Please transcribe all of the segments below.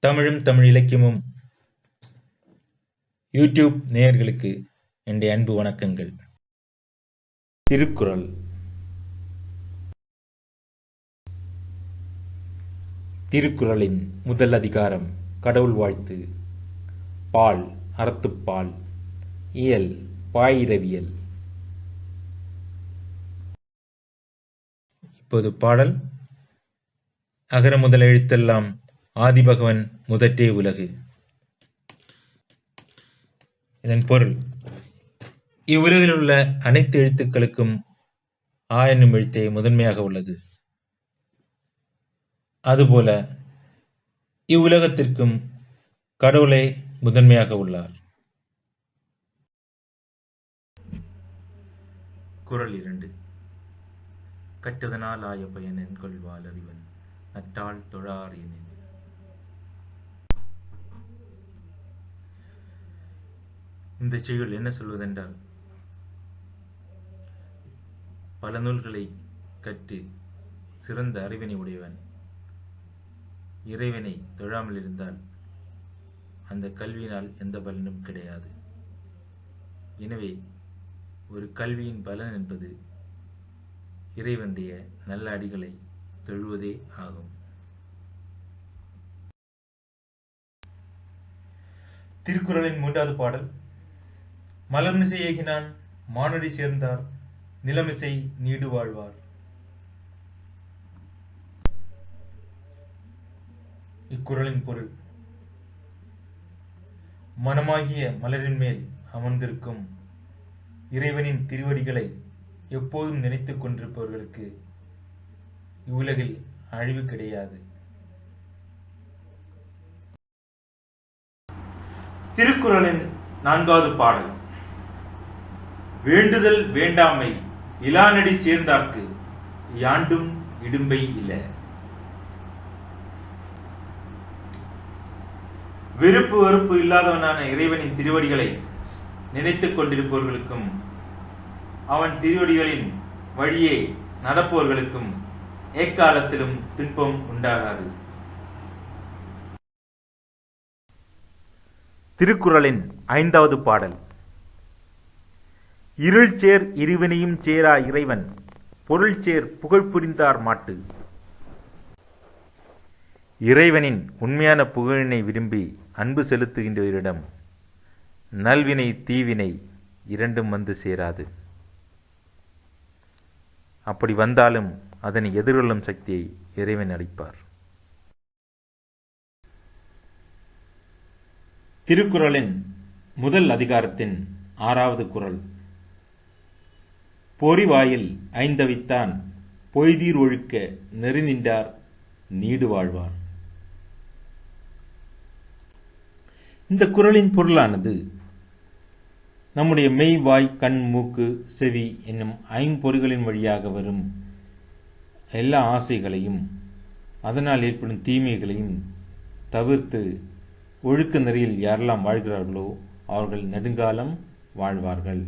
தமிழும் தமிழ் இலக்கியமும். யூடியூப் நேயர்களுக்கு என்னுடைய அன்பு வணக்கங்கள். திருக்குறள். திருக்குறளின் முதல் அதிகாரம் கடவுள் வாழ்த்து. பால் அறத்துப்பால். இயல் பாயிரவியல். இப்போது பாடல். அகர முதல் எழுத்தெல்லாம் ஆதிபகவன் முதற்றே உலகு. இதன் பொருள் இவ்வுலகில் உள்ள அனைத்து எழுத்துக்களுக்கும் ஆ என்னும் எழுத்தே முதன்மையாக உள்ளது. அதுபோல இவ்வுலகத்திற்கும் கடவுளே முதன்மையாக உள்ளார். குறள் இரண்டு. கற்றதனால் ஆய பயன் என்கொள்வாள் அறிவன் நட்டால் தொழார் எனின் இந்த செய்யுள் என்ன சொல்வதென்றால் பல நூல்களை கற்று சிறந்த அறிவினை உடையவன் இறைவனை தொழாமல் இருந்தால் அந்த கல்வியினால் எந்த பலனும் கிடையாது. எனவே ஒரு கல்வியின் பலன் என்பது இறைவனுடைய நல்ல அடிகளை தொழுவதே ஆகும். திருக்குறளின் மூன்றாவது பாடல் மலர்மிசை ஏகினான் மானடி சேர்ந்தார் நிலமிசை நீடு வாழ்வார். இக்குறளின் பொருள். மனமாகிய மலரின் மேல் அமர்ந்திருக்கும் இறைவனின் திருவடிகளை எப்போதும் நினைத்துக் கொண்டிருப்பவர்களுக்கு இவ்வுலகில் அழிவு கிடையாது. திருக்குறளின் நான்காவது பாடல். வேண்டுதல் வேண்டாமை இலானடி சேர்ந்தார்க்கு யாண்டும் இடும்பை இல்ல. வெறுப்பு வெறுப்பு இல்லாதவனான இறைவனின் திருவடிகளை நினைத்துக் கொண்டிருப்பவர்களுக்கும் அவன் திருவடிகளின் வழியே நடப்பவர்களுக்கும் ஏக்காலத்திலும் துன்பம் உண்டாகாது. திருக்குறளின் ஐந்தாவது பாடல். இருள் சேர் இருவினையும் சேரா இறைவன் பொருள் சேர் புகழ் புரிந்தார் மாட்டு. இறைவனின் உண்மையான புகழினை விரும்பி அன்பு செலுத்துகின்றவரிடம் நல்வினை தீவினை இரண்டும் வந்து சேராது. அப்படி வந்தாலும் அதனை எதிர்கொள்ளும் சக்தியை இறைவன் அளிப்பார். திருக்குறளின் முதல் அதிகாரத்தின் ஆறாவது குரல். பொறிவாயில் ஐந்தவித்தான் பொய்தீர் ஒழுக்க நெறிநின்றார் நீடு வாழ்வார் இந்த குரலின் பொருளானது நம்முடைய மெய் வாய் கண் மூக்கு செவி என்னும் ஐம்பொறிகளின் வழியாக வரும் எல்லா ஆசைகளையும் அதனால் ஏற்படும் தீமைகளையும் தவிர்த்து ஒழுக்க நெறியில் யாரெல்லாம் வாழ்கிறார்களோ அவர்கள் நெடுங்காலம் வாழ்வார்கள்.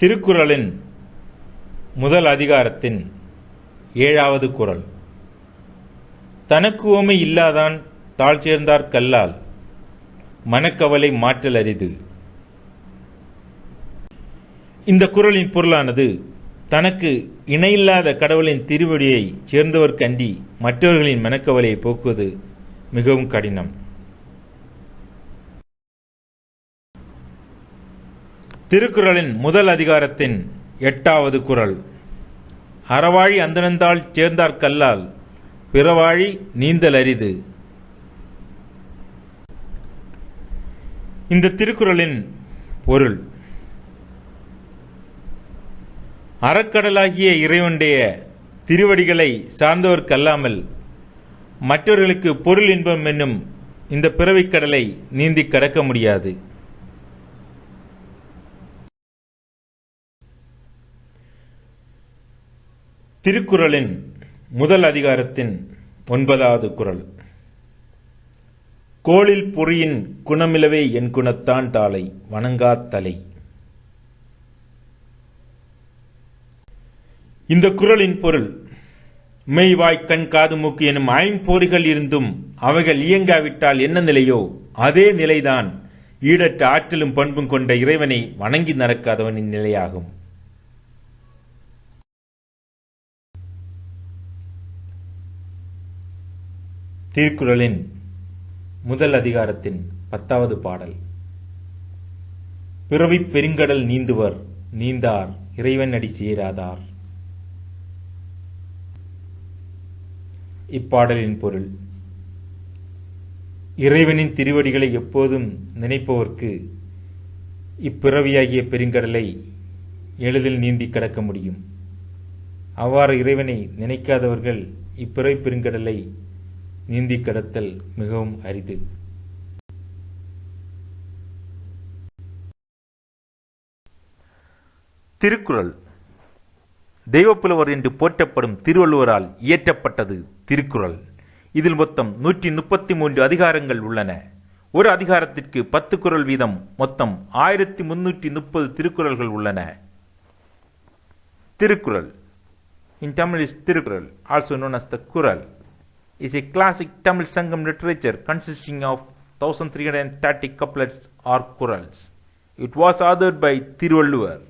திருக்குறளின் முதல் அதிகாரத்தின் ஏழாவது குரல். தனக்கு ஓமை இல்லாதான் தாழ் சேர்ந்தார் கல்லால் மனக்கவலை மாற்றல் அரிது. இந்த குறளின் பொருளானது தனக்கு இணையில்லாத கடவுளின் திருவடியை சேர்ந்தவர் கண்டி மற்றவர்களின் மனக்கவலையை போக்குவது மிகவும் கடினம். திருக்குறளின் முதல் அதிகாரத்தின் எட்டாவது குறள் அறவாழி அந்தனந்தாள் சேர்ந்தார்கல்லால் பிறவாழி நீந்தல் அரிது. இந்த திருக்குறளின் பொருள். அறக்கடலாகிய இறைவனுடைய திருவடிகளை சார்ந்தவர்க்கல்லாமல் மற்றவர்களுக்கு பொருள் இன்பம் என்னும் இந்த பிறவிக் கடலை நீந்தி கடக்க முடியாது. திருக்குறளின் முதல் அதிகாரத்தின் ஒன்பதாவது குறள் கோளில் பொறியின் குணமிலவே என் குணத்தான் தாளை வணங்காத் தலை. இந்த குறளின் பொருள் மெய் வாய் கண் காது மூக்கு எனும் ஐம்பொறிகள் இருந்தும் அவைகள் இயங்காவிட்டால் என்ன நிலையோ அதே நிலைதான் ஈடற்ற ஆற்றலும் பண்பும் கொண்ட இறைவனை வணங்கி நடக்காதவனின் நிலையாகும். திருக்குறளின் முதல் அதிகாரத்தின் பத்தாவது பாடல். பிறவி பெருங்கடல் நீந்துவர் நீந்தார் இறைவன் அடி சேராதார். இப்பாடலின் பொருள் இறைவனின் திருவடிகளை எப்போதும் நினைப்பவர்க்கு இப்பிறவியாகிய பெருங்கடலை எளிதில் நீந்தி கடக்க முடியும். அவ்வாறு இறைவனை நினைக்காதவர்கள் இப்பிறவி பெருங்கடலை நீந்தி கடத்தல் மிகவும் அரிது. திருக்குறள். தெய்வப்புலவர் என்று போற்றப்படும் திருவள்ளுவரால் இயற்றப்பட்டது திருக்குறள். இதில் மொத்தம் நூற்றி முப்பத்தி மூன்று அதிகாரங்கள் உள்ளன. ஒரு அதிகாரத்திற்கு பத்து குறள் வீதம் மொத்தம் ஆயிரத்தி முன்னூற்றி முப்பது திருக்குறள்கள் உள்ளன. Thirukkural. In Tamil is Thirukkural also known as the Kural is a classic Tamil Sangam literature consisting of 1330 couplets or kurals. It was authored by Thiruvalluvar.